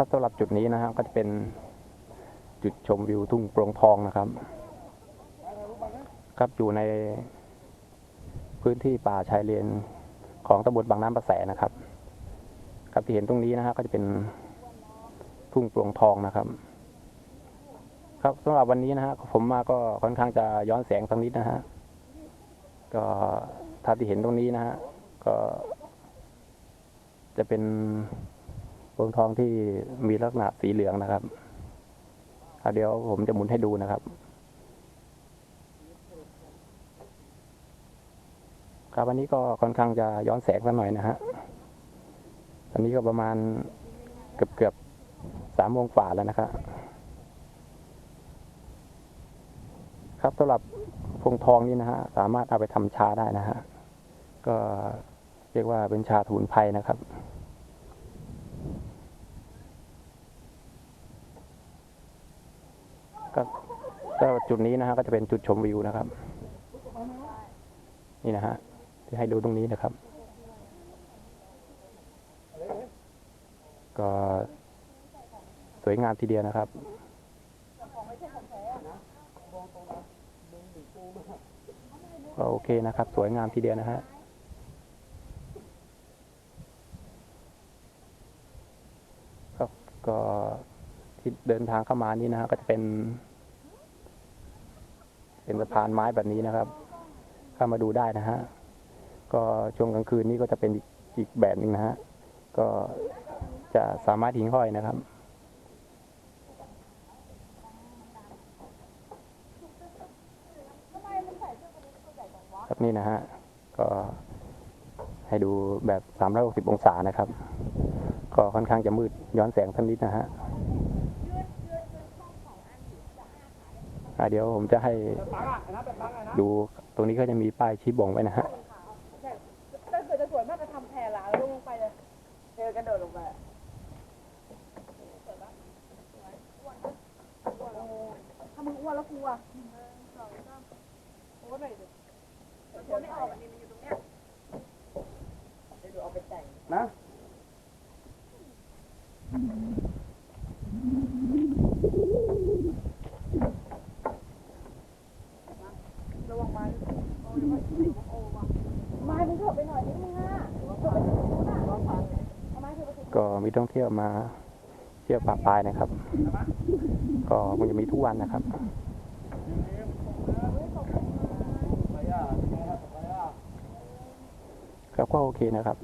ครับสำหรับจุดนี้นะฮะก็จะเป็นจุดชมวิวทุ่งโปร่งทองนะครับ ครับอยู่ในพื้นที่ป่าชายเลนของตำบลบางน้ำประแสนะครับ ครับที่เห็นตรงนี้นะฮะก็จะเป็นทุ่งโปร่งทองนะครับ ครับสำหรับวันนี้นะฮะผมมาก็ค่อนข้างจะย้อนแสงสักนิดนะฮะก็ถ้าที่เห็นตรงนี้นะฮะก็จะเป็น โปร่งทองที่มีลักษณะสีเหลืองนะครับเดี๋ยวผมจะหมุนให้ดูนะครับ ครับวันนี้ก็ค่อนข้างจะย้อนแสงสักหน่อยนะฮะตอนนี้ก็ประมาณเกือบเกือบสามโมงฝ่าแล้วนะครับครับสำหรับพวงทองนี่นะฮะสามารถเอาไปทำชาได้นะฮะก็เรียกว่าเป็นชาสมุนไพรนะครับ ก็ก็จุดนี้นะฮะก็จะเป็นจุดชมวิวนะครับ นี่นะฮะที่ให้ดูตรงนี้นะครับ ก็สวยงามทีเดียวนะครับก็โอเคนะครับ สวยงามทีเดียวนะฮะก็ก็ที่เดินทางเข้ามานี่นะฮะก็จะเป็น เป็นสะพานไม้แบบนี้นะครับ เข้ามาดูได้นะฮะก็ช่วงกลางคืนนี่ก็จะเป็นอีกอกแบบหนึ่งนะฮะก็จะสามารถหิงห้อยนะครับครับนี่นะฮะก็ให้ดูแบบ 360 องศานะครับ ก็ค่อนข้างจะมืดย้อนแสงสักนิดนะฮะ อะเดี๋ยวผมจะให้ดูตรงนี้ก็จะมีป้ายชี้บ่งไว้นะฮะถ้าเกิดจะสวยมากก็ทำแพรลาลงไปเลยเทกระโดดลงไปถ้ามึงอ้วนแล้วกูอะโอ้ยหนดิไม่ออกอันนี้มันอยู่ตรงเนี้ยเดี๋ยวเอาไปแต่งนะวังไม้โอ้ยมันสิวโอ้ว่ะไม้มึงเถอะไปหน่อยนิดนึงอะเถอะไปถึงนู้นอะระวังเอาไม้เถอะไปถึง ก็ มีท่องเที่ยวมาเที่ยวป่าปลายนะครับ ก็คงจะมีทุกวันนะครับครับก็โอเคนะครับ